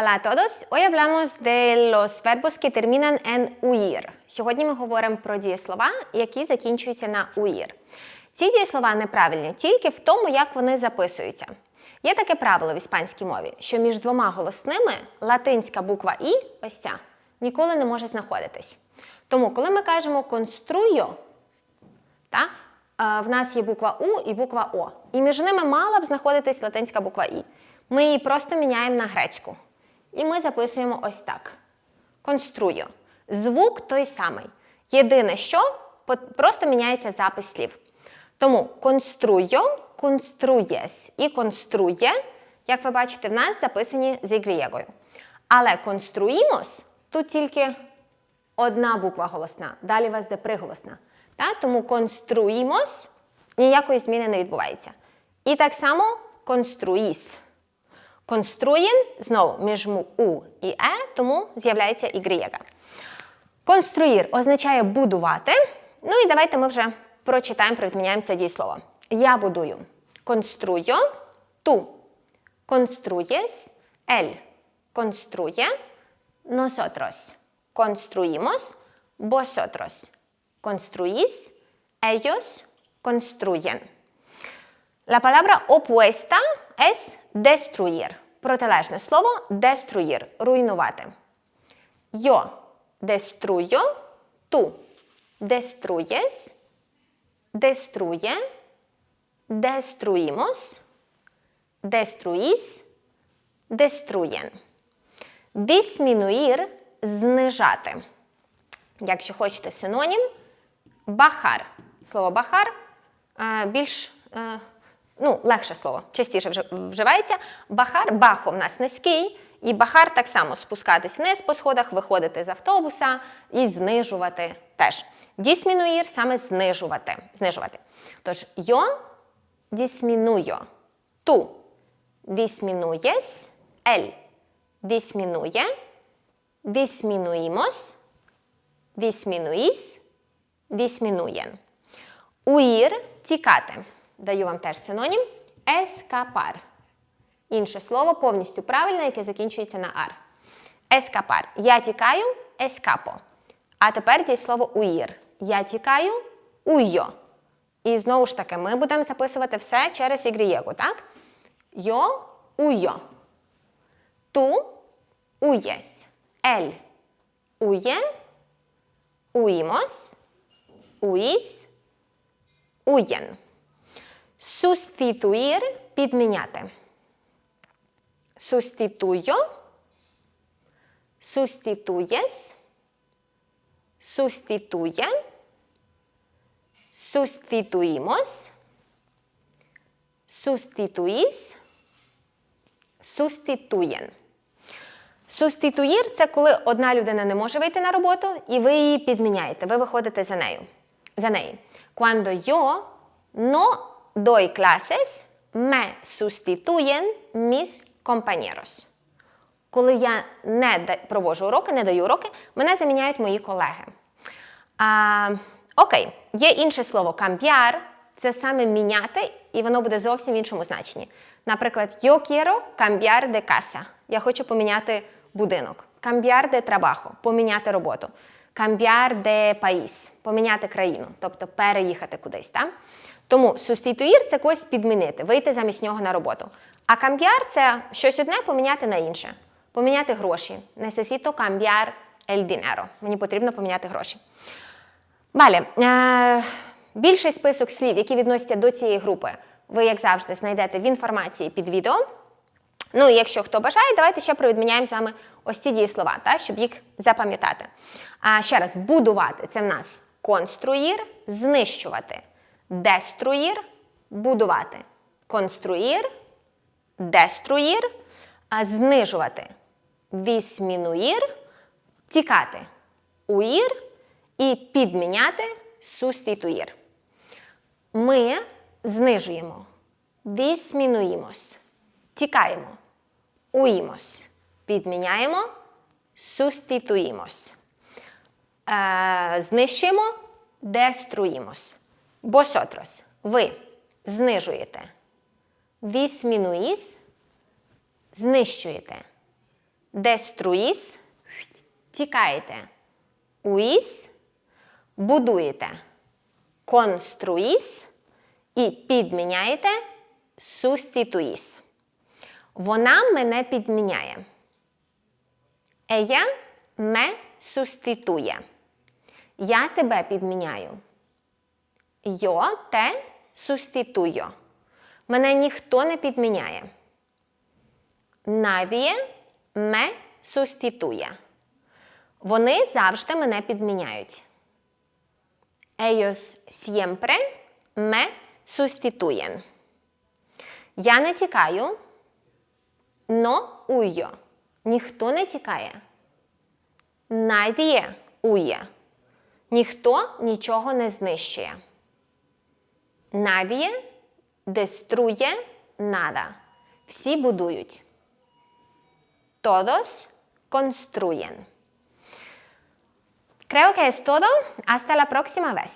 Hola a todos. Hoy hablamos de los verbos que terminan en uir. Сьогодні ми говоримо про дієслова, які закінчуються на уір. Ці дієслова неправильні тільки в тому, як вони записуються. Є таке правило в іспанській мові, що між двома голосними латинська буква І, ось ця, ніколи не може знаходитись. Тому, коли ми кажемо конструю, та, е, в нас є буква У і буква О. І між ними мала б знаходитись латинська буква І. Ми її просто міняємо на грецьку. І ми записуємо ось так: конструю. Звук той самий. Єдине, що просто міняється запис слів. Тому конструю, конструєс і конструє, як ви бачите, в нас записані з грієгою. Але конструїмос тут тільки одна буква голосна, далі вас де приголосна. Та? Тому конструїмос ніякої зміни не відбувається. І так само конструїс. Конструєн знову між у і е, тому з'являється y. Конструїр означає будувати. Ну і давайте ми вже прочитаємо, привідміняємо це дієслово. Я будую. Конструю, ту. Construyes, él. Construye, nosotros. Construimos, vosotros. Construís, ellos construyen. La palabra opuesta es destruir. Протилежне слово destruir – руйнувати. Yo destruyo, tú destruyes, destruye, destruimos, destruís, destruyen. Disminuir – знижати. Якщо хочете синонім, бахар. Слово бахар е, більш е, ну, легше слово, частіше вживається. Бахар, бахо в нас низький, і бахар так само спускатись вниз по сходах, виходити з автобуса і знижувати теж. Дісмінуїр саме знижувати. знижувати. Тож йо дісмінуйо. Ту disminuyes, él disminuye, disminuimos, disminuís, disminuyen. Уїр тікати. Даю вам теж синонім. Ескапар. Інше слово повністю правильне, яке закінчується на ар. Ескапар. Я тікаю, ескапо. А тепер дієслово уїр. Я тікаю, уйо. І знову ж таки, ми будемо записувати все через ігрієгу, так? Yo huyo. Tú huyes. Él huye. Huimos. Huís. Huyen. Sustituir – підміняти. Sustituyo. Sustituyes. Sustituye. Sustituimos. Sustituís. Суституєн. Суституїр це коли одна людина не може вийти на роботу, і ви її підміняєте. Ви виходите за нею. За неї. Cuando yo no doy clases, me sustituyen mis compañeros. Коли я не проводжу уроки, не даю уроки, мене заміняють мої колеги. А, окей, є інше слово камб'яр. Це саме міняти, і воно буде зовсім в іншому значенні. Наприклад, yo quiero cambiar de casa. Я хочу поміняти будинок. Cambiar de trabajo – поміняти роботу. Cambiar de país – поміняти країну, тобто переїхати кудись. Так? Тому sustituir – це когось підмінити, вийти замість нього на роботу. А cambiar – це щось одне поміняти на інше. Поміняти гроші. Necesito cambiar el dinero. Мені потрібно поміняти гроші. Далі. Е, більший список слів, які відносяться до цієї групи, ви, як завжди, знайдете в інформації під відео. Ну і якщо хто бажає, давайте ще провідміняємо з вами ось ці дієслова, та, щоб їх запам'ятати. А ще раз, будувати це в нас конструїр, знищувати, деструїр, будувати, конструїр, деструїр, а знижувати, дисмінуїр, тікати, уїр і підміняти суституїр. Ми знижуємо, дисмінуїмось, тікаємо, уїмось, підміняємо, суституїмось. Е, знищуємо, деструїмось. Vosotros – ви знижуєте. Disminuís – знищуєте. destruís – тікаєте. Уїс – будуєте. Конструїс і підміняєте sustituís. Вона мене підміняє. Ella me sustituye. Я тебе підміняю. Yo te sustituyo. Мене ніхто не підміняє. Nadie me sustituye. Вони завжди мене підміняють. Ellos siempre me sustituyen. Я не тікаю. No huyo. Ніхто не тікає. Nadie huye. Ніхто нічого не знищує. Nadie destruye nada. Всі будують. Todos construyen. Creo que es todo. Hasta la próxima vez.